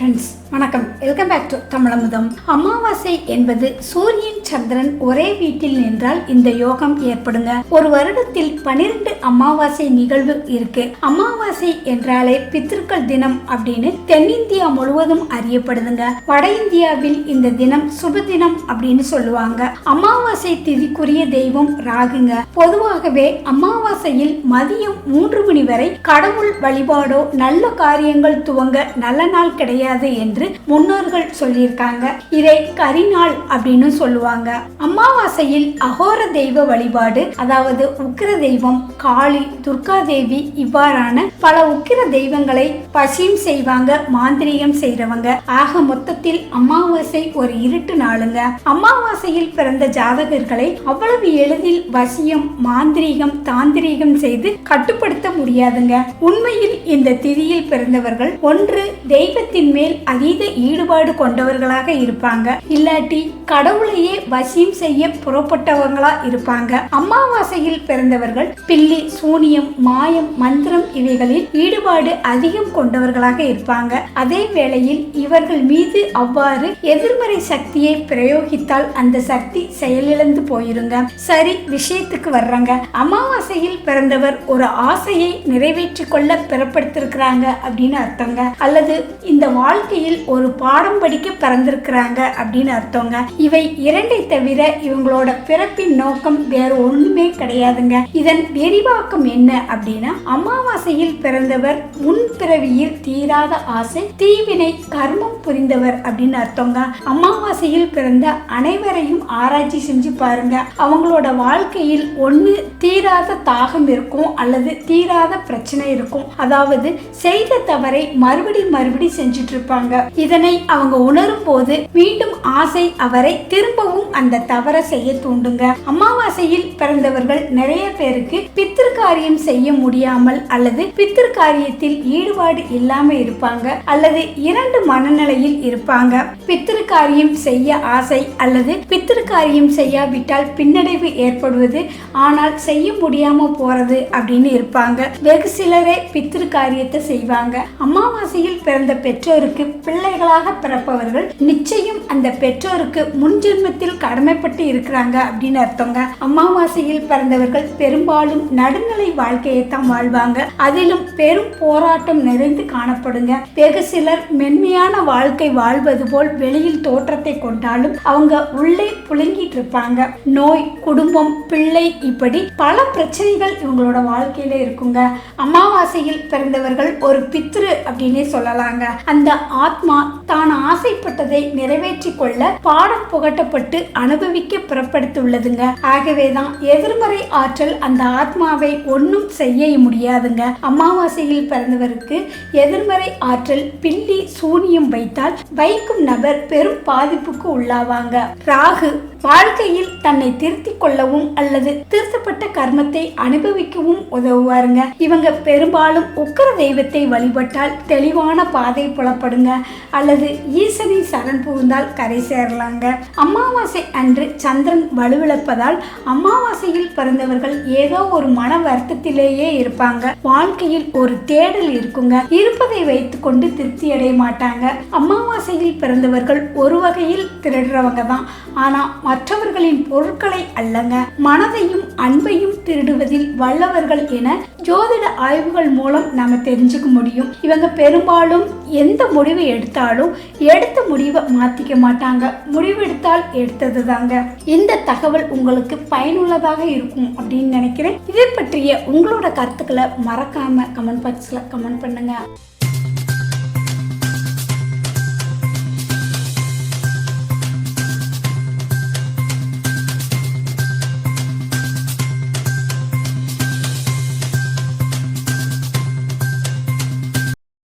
Friends வணக்கம். Welcome back to Tamizhamudham. அமாவாசை என்பது சூரியன் சந்திரன் ஒரே வீட்டில் நின்றால் இந்த யோகம் ஏற்படுங்க. ஒரு வருடத்தில் பனிரெண்டு அமாவாசை நிகழ்வு இருக்கு. அமாவாசை என்றாலே பித்திருக்கள் தினம் அப்படின்னு தென்னிந்தியா முழுவதும் அறியப்படுதுங்க. வட இந்தியாவில் இந்த தினம் சுப தினம் அப்படின்னு சொல்லுவாங்க. அமாவாசை திதிக்குரிய தெய்வம் ராகுங்க. பொதுவாகவே அமாவாசையில் மதியம் மூன்று மணி வரை கடவுள் வழிபாடோ நல்ல காரியங்கள் துவங்க நல்ல நாள் கிடையாது என்று முன்னோர்கள் சொல்லியிருக்காங்க. இதை கரிநாள் அப்படின்னு சொல்லுவாங்க. அமாவாசையில் அகோர தெய்வ வழிபாடு அதாவது உக்கிர தெய்வம் காளி துர்கா தேவி இவ்வாறான பல உக்கிர தெய்வங்களை பசியம் செய்வாங்க மாந்திரீகம் செய்றவங்க. ஆக மொத்தத்தில் அமாவாசை ஒரு இருட்டு நாளுங்க. அமாவாசையில் பிறந்த ஜாதகர்களை அவ்வளவு எளிதில் வசியம் மாந்திரீகம் தாந்திரீகம் செய்து கட்டுப்படுத்த முடியாதுங்க. உண்மையில் இந்த திதியில் பிறந்தவர்கள் ஒன்று தெய்வத்தின் மேல் அதீத ஈடுபாடு கொண்டவர்களாக இருப்பாங்க. இல்லாட்டி கடவுளையே வசியம் செய்ய புறப்பட்டவங்களா இருப்பாங்க. அமாவாசையில் பிறந்தவர்கள் பில்லி சூனியம் மாயம் மந்திரம் இவைகளில் ஈடுபாடு அதிகம் கொண்டவர்களாக இருப்பாங்க. அதே வேளையில் இவர்கள் மீது அவ்வாறு எதிர்மறை சக்தியை பிரயோகித்தால் அந்த சக்தி செயலிழந்து போயிருங்க. சரி விஷயத்துக்கு வர்றாங்க. அமாவாசையில் பிறந்தவர் ஒரு ஆசையை நிறைவேற்றி கொள்ள பிறப்படுத்திருக்கிறாங்க அப்படின்னு அர்த்தங்க. அல்லது இந்த வாழ்க்கையில் ஒரு பாடம் படிக்க பிறந்திருக்கிறாங்க அப்படின்னு அர்த்தங்க. இவை இரண்டு தவிர இவங்களோட பிறப்பின் நோக்கம் வேற ஒண்ணுமே கிடையாதுங்க. இதன் விரிவாக்கம் என்ன அப்படின்னா அமாவாசையில் பிறந்தவர் முன் பிறவியில் தீராத ஆசை தீவினை கர்மம் புரிந்தவர் அப்படின்னு அர்த்தங்க. அமாவாசையில் பிறந்த அனைவரையும் ஆராய்ச்சி செஞ்சு பாருங்க. அவங்களோட வாழ்க்கையில் ஒண்ணு தீராத தாகம் இருக்கும் அல்லது தீராத பிரச்சனை இருக்கும். அதாவது செய்த தவறை மறுபடி மறுபடி செஞ்சுட்டு இருப்பாங்க. இதனை அவங்க உணரும் போது மீண்டும் ஆசை அவரை திரும்பவும் அந்த தவறை செய்ய தூண்டுங்க. அமாவாசையில் பிறந்தவர்கள் நிறைய பேருக்கு பித்திருக்காரியம் செய்ய முடியாமல் அல்லது பித்திருக்காரியத்தில் ஈடுபாடு இல்லாம இருப்பாங்க அல்லது இரண்டு மனநிலையில் இருப்பாங்க. பித்திருக்காரியம் செய்ய ஆசை அல்லது பித்திருக்காரியம் செய்யாவிட்டால் பின்னடைவு ஏற்படுவது ஆனால் செய்ய முடியாம போறது அப்படின்னு இருப்பாங்க. வெகு சிலரே பித்திரு காரியத்தை செய்வாங்க. அமாவாசையில் பிறந்த பெற்றோருக்கு பிள்ளைகளாக பிறப்பவர்கள் நிச்சயம் அந்த பெற்றோருக்கு முன்ஜென்மத்தில் கடமைப்பட்டு இருக்கிறாங்க அப்படின்னு அர்த்தங்க. அமாவாசையில் பிறந்தவர்கள் பெரும்பாலும் நடுநிலை வாழ்க்கையை தான் வாழ்வாங்க. அதிலும் பெரும் போராட்டம் நிறைந்து காணப்படுங்க. வெகு சிலர் மென்மையான வாழ்க்கை வாழ்வது போல் வெளியில் தோற்றத்தை கொண்டாலும் அவங்க உள்ளே புழுங்கிட்டு இருப்பாங்க. நோய் குடும்பம் பிள்ளை இப்படி பல பிரச்சனைகள் இவங்களோட வாழ்க்கையில இருக்குங்க. அமாவாசையில் பிறந்தவர்கள் ஒரு பித்ரு அப்படின்னே சொல்லலாங்க. அந்த ஆத்மா தான் ஆசைப்பட்டதை நிறைவேற்றி கொள்ள பாடம் புகட்டப்பட்டு அனுபவிக்க புறப்படுத்துள்ளதுங்க ஆகவேதான் எதிர்மறை ஆற்றல் அந்த ஆத்மாவை ஒன்றும் செய்ய முடியாதுங்க. அமாவாசையில் பிறந்தவருக்கு எதிர்மறை ஆற்றல் பில்லி சூனியம் வைத்தால் வைக்கும் நபர் பெரும் பாதிப்புக்கு உள்ளாவாங்க. ராகு வாழ்க்கையில் தன்னை திருத்திக் கொள்ளவும் அல்லது திருத்தப்பட்ட கர்மத்தை அனுபவிக்கவும் உதவுவாருங்க. இவங்க பெரும்பாலும் உக்கர தெய்வத்தை வழிபட்டால் தெளிவான பாதை புலப்படுங்க. அல்லது ஈசனை சரண் புகுந்தால் கரை சேரலாங்க. அமாவாசை அன்று சந்திரன் வலுவிழப்பதால் அமாவாசையில் பிறந்தவர்கள் ஏதோ ஒரு மன வருத்தத்திலேயே இருப்பாங்க. வாழ்க்கையில் ஒரு தேடல் இருக்குங்க. இருப்பதை வைத்துக்கொண்டு திருப்தி அடைய மாட்டாங்க. ஆசையில் பிறந்தவர்கள் ஒரு வகையில் திருடுறவங்க தான் ஆனா மற்றவர்களின் பொருட்களை அல்லங்க மனதையும் அன்பையும் திருடுவதில் வல்லவர்கள் என ஜோதிட ஆய்வுகள் மூலம் நாம தெரிஞ்சுக்க முடியும். இவங்க பெரும்பாலும் எந்த முடிவை எடுத்தாலும் எடுத்த முடிவை மாத்திக்க மாட்டாங்க. முடிவெடுத்தால் எடுத்தது தாங்க இந்த தகவல் உங்களுக்கு பயனுள்ளதாக இருக்கும் அப்படின்னு நினைக்கிறேன். இதை பற்றிய உங்களோட கருத்துக்களை மறக்காம கமெண்ட் பாக்ஸ்ல கமெண்ட் பண்ணுங்க.